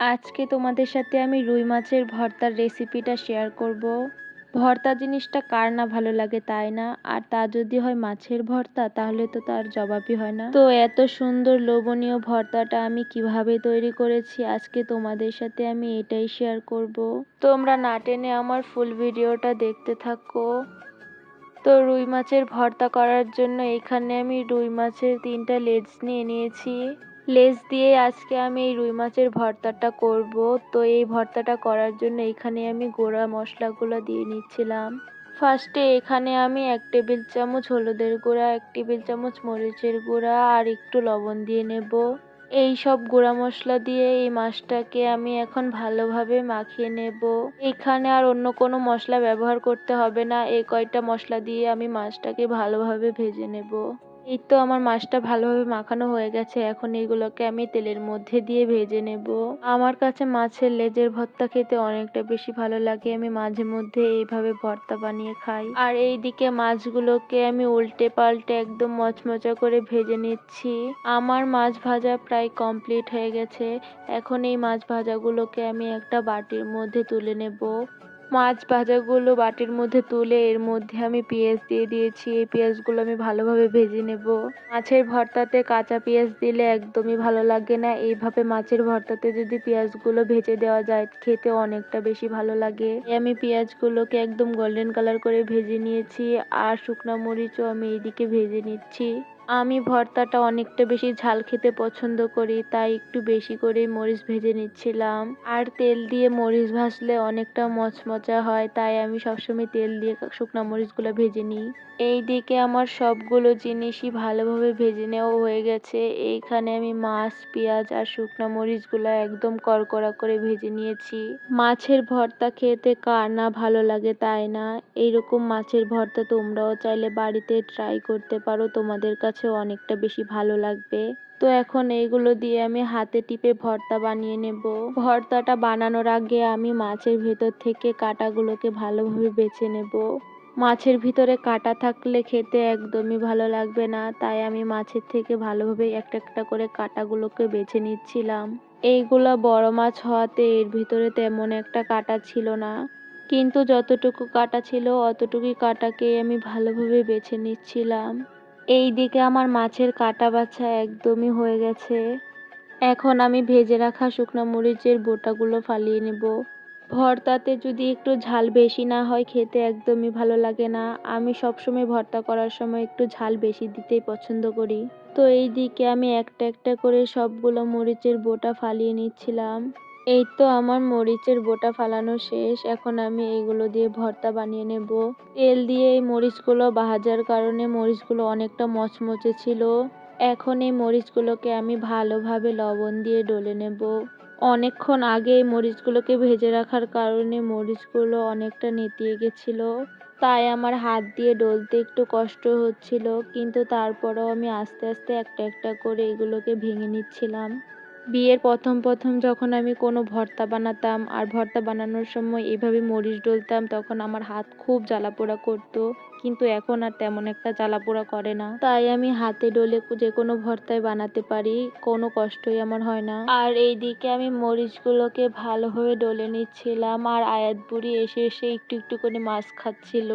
আজকে তোমাদের সাথে আমি রুই মাছের ভর্তার রেসিপিটা শেয়ার করব। ভর্তা জিনিসটা কার না ভালো লাগে তাই না আর তা যদি হয় মাছের ভর্তা, তাহলে তো তার জবাবই হয় না তো এত সুন্দর লোভনীয় ভর্তাটা আমি কীভাবে তৈরি করেছি আজকে তোমাদের সাথে আমি এটাই শেয়ার করব। তোমরা না টেনে আমার ফুল ভিডিওটা দেখতে থাকো তো রুই মাছের ভর্তা করার জন্য এখানে আমি রুই মাছের তিনটা লেজ নিয়ে নিয়েছি লেজ দিয়ে আজকে আমি এই রুই মাছের ভর্তাটা করব। তো এই ভর্তাটা করার জন্য এখানে আমি গোড়া মশলাগুলো দিয়ে নিচ্ছিলাম। ফার্স্টে এখানে আমি এক টেবিল চামচ হলুদের গুঁড়া, এক টেবিল চামচ মরিচের গুঁড়া আর একটু লবণ দিয়ে নেব। এই সব গুঁড়া মশলা দিয়ে এই মাছটাকে আমি এখন ভালোভাবে মাখিয়ে নেব। এখানে আর অন্য কোনো মশলা ব্যবহার করতে হবে না। এই কয়টা মশলা দিয়ে আমি মাছটাকে ভালোভাবে ভেজে নেব। এই তো আমার মাছটা ভালোভাবে মাখানো হয়ে গেছে। এখন এইগুলোকে আমি তেলের মধ্যে দিয়ে ভেজে নেব। আমার কাছে মাছের লেজের ভর্তা খেতে অনেকটা বেশি ভালো লাগে। আমি মাঝে মধ্যে এইভাবে ভর্তা বানিয়ে খাই। আর এই দিকে মাছগুলোকে আমি উল্টে পাল্টে একদম মচমচা করে ভেজে নিচ্ছি। আমার মাছ ভাজা প্রায় কমপ্লিট হয়ে গেছে। এখন এই মাছ ভাজাগুলোকে আমি একটা বাটির মধ্যে তুলে নেব। মাছ ভাজাগুলো বাটির মধ্যে তুলে এর মধ্যে আমি পেঁয়াজ দিয়ে দিয়েছি। এই পেঁয়াজগুলো আমি ভালোভাবে ভেজে নেব। মাছের ভর্তাতে কাঁচা পেঁয়াজ দিলে একদমই ভালো লাগে না। এইভাবে মাছের ভর্তাতে যদি পেঁয়াজগুলো ভেজে দেওয়া যায়, খেতে অনেকটা বেশি ভালো লাগে। আমি পেঁয়াজগুলোকে একদম গোল্ডেন কালার করে ভেজে নিয়েছি। আর শুকনো মরিচও আমি এইদিকে ভেজে নিচ্ছি। আমি ভর্তাটা অনেকটা বেশি ঝাল খেতে পছন্দ করি, তাই একটু বেশি করে মরিচ ভেজে নিচ্ছিলাম। আর তেল দিয়ে মরিচ ভাজলে অনেকটা মচমচা হয়, তাই আমি সবসময় তেল দিয়ে শুকনো মরিচগুলো ভেজে নিই। এই দিকে আমার সবগুলো জিনিসই ভালোভাবে ভেজে নেওয়া হয়ে গেছে। এইখানে আমি মাছ, পেঁয়াজ আর শুকনো মরিচগুলো একদম কড়কড়া করে ভেজে নিয়েছি। মাছের ভর্তা খেতে কার না ভালো লাগে তাই না? এইরকম মাছের ভর্তা তোমরাও চাইলে বাড়িতে ট্রাই করতে পারো, তোমাদের কাছেও অনেকটা বেশি ভালো লাগবে। তো এখন এইগুলো দিয়ে আমি হাতে টিপে ভর্তা বানিয়ে নেব। ভর্তাটা বানানোর আগে আমি মাছের ভেতর থেকে কাঁটাগুলোকে ভালোভাবে বেছে নেব। মাছের ভিতরে কাঁটা থাকলে খেতে একদমই ভালো লাগবে না, তাই আমি মাছের থেকে ভালোভাবে একটা একটা করে কাঁটাগুলোকে বেছে নিচ্ছিলাম। এইগুলো বড় মাছ হওয়াতে এর ভিতরে তেমন একটা কাঁটা ছিল না। কিন্তু যতটুকু কাটা ছিল, অতটুকুই কাঁটাকে আমি ভালোভাবে বেছে নিচ্ছিলাম। এই দিকে আমার মাছের কাঁটা বাছা একদমই হয়ে গেছে। এখন আমি ভেজে রাখা শুকনো মরিচের বোটাগুলো ফালিয়ে নেব। ভর্তাতে যদি একটু ঝাল বেশি না হয়, খেতে একদমই ভালো লাগে না। আমি সবসময় ভর্তা করার সময় একটু ঝাল বেশি দিতেই পছন্দ করি। তো এই দিকে আমি একটা একটা করে সবগুলো মরিচের বোটা ফালিয়ে নিচ্ছিলাম। এই তো আমার মরিচের বোটা ফালানো শেষ। এখন আমি এইগুলো দিয়ে ভর্তা বানিয়ে নেব। তেল দিয়ে এই মরিচগুলো ভাজার কারণে মরিচগুলো অনেকটা মচমচে ছিল। এখন এই মরিচগুলোকে আমি ভালোভাবে লবণ দিয়ে ডলে নেব। অনেকক্ষণ আগে এই মরিচগুলোকে ভেজে রাখার কারণে মরিচগুলো অনেকটা নেতিয়ে গেছিল। তাই আমার হাত দিয়ে ডলতে একটু কষ্ট হচ্ছিল, কিন্তু তারপরেও আমি আস্তে আস্তে একটা একটা করে এগুলোকে ভেঙে নিচ্ছিলাম। বিয়ের প্রথম প্রথম যখন আমি কোনো ভর্তা বানাতাম আর ভর্তা বানানোর সময় এভাবে মরিচ ডলতাম, তখন আমার হাত খুব জ্বালা পোড়া করতো। কিন্তু এখন আর তেমন একটা জ্বালা পোড়া করে না। তাই আমি হাতে ডলে যে কোনো ভর্তায় বানাতে পারি, কোনো কষ্টই আমার হয় না। আর এইদিকে আমি মরিচগুলোকে ভালোভাবে ডলে নিচ্ছিলাম আর আয়াত বুড়ি এসে এসে একটু একটু করে মাছ খাচ্ছিল।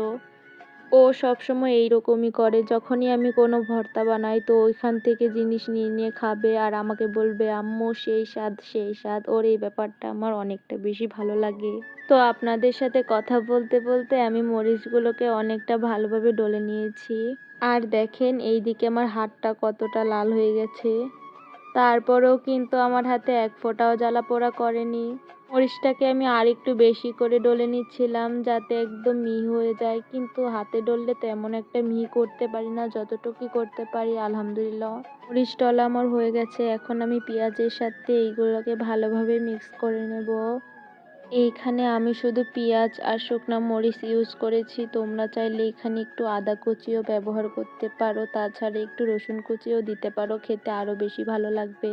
ও সবসময় এইরকমই করে। যখনই আমি কোনো ভর্তা বানাই, তো ওইখান থেকে জিনিস নিয়ে নিয়ে খাবে আর আমাকে বলবে, আম্মু, সেই স্বাদ সেই স্বাদ। ওর এই ব্যাপারটা আমার অনেকটা বেশি ভালো লাগে। তো আপনাদের সাথে কথা বলতে বলতে আমি মরিচগুলোকে অনেকটা ভালোভাবে ডলে নিয়েছি। আর দেখেন এই দিকে আমার হাতটা কতটা লাল হয়ে গেছে। তারপরেও কিন্তু আমার হাতে এক ফোঁটাও জ্বালা পোড়া করেনি। মরিচটাকে আমি আর একটু বেশি করে ডলে নিচ্ছিলাম যাতে একদম মিহি হয়ে যায়, কিন্তু হাতে ডললে তেমন একটা মিহি করতে পারি না যতটুকু করতে পারি, আলহামদুলিল্লাহ। মরিচ ডলা আমার হয়ে গেছে, এখন আমি পেঁয়াজের সাথে এইগুলোকে ভালোভাবে মিক্স করে নেব। এইখানে আমি শুধু পেঁয়াজ আর শুকনো মরিচ ইউজ করেছি। তোমরা চাইলে এখানে একটু আদা কুচিও ব্যবহার করতে পারো, তাছাড়া একটু রসুন কুচিও দিতে পারো, খেতে আরও বেশি ভালো লাগবে।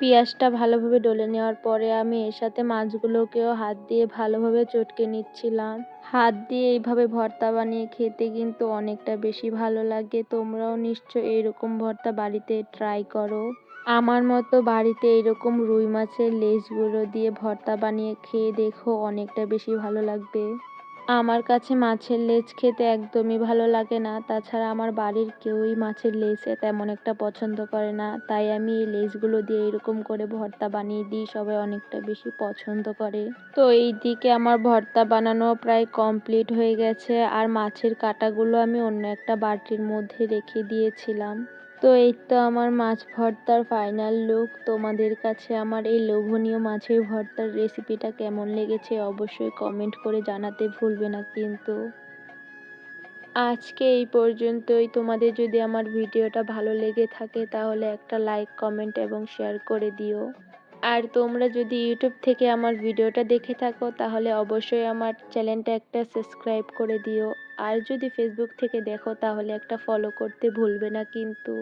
পেঁয়াজটা ভালোভাবে ডলে নেওয়ার পরে আমি এর সাথে মাছগুলোকেও হাত দিয়ে ভালোভাবে চটকে নিচ্ছিলাম। হাত দিয়ে এইভাবে ভর্তা বানিয়ে খেতে কিন্তু অনেকটা বেশি ভালো লাগে। তোমরাও নিশ্চয় এইরকম ভর্তা বাড়িতে ট্রাই করো। আমার মতো বাড়িতে এরকম রুই মাছের লেজগুলো দিয়ে ভর্তা বানিয়ে খেয়ে দেখো অনেকটা বেশি ভালো লাগবে। আমার কাছে মাছের লেজ খেতে একদমই ভালো লাগে না। তাছাড়া আমার বাড়ির কেউই মাছের লেজ তেমন একটা পছন্দ করে না। তাই আমি এই লেজগুলো দিয়ে এরকম করে ভর্তা বানিয়ে দিই, সবাই অনেকটা বেশি পছন্দ করে। তো এই দিকে আমার ভর্তা বানানো প্রায় কমপ্লিট হয়ে গেছে। আর মাছের কাঁটাগুলো আমি অন্য একটা বাটির মধ্যে রেখে দিয়েছিলাম। তো এই তো আমার মাছ ভর্তার ফাইনাল লুক তোমাদের কাছে আমার এই লোভনীয় মাছের ভর্তার রেসিপিটা কেমন লেগেছে অবশ্যই কমেন্ট করে জানাতে ভুলবে না কিন্তু। আজকে এই পর্যন্তই। তোমাদের যদি আমার ভিডিওটা ভালো লেগে থাকে তাহলে একটা লাইক কমেন্ট এবং শেয়ার করে দিও। আর তোমরা যদি ইউটিউব থেকে আমার ভিডিওটা দেখে থাকো তাহলে অবশ্যই আমার চ্যানেলটা একটা সাবস্ক্রাইব করে দিও। আর যদি ফেসবুক থেকে দেখো তাহলে একটা ফলো করতে ভুলবে না কিন্তু।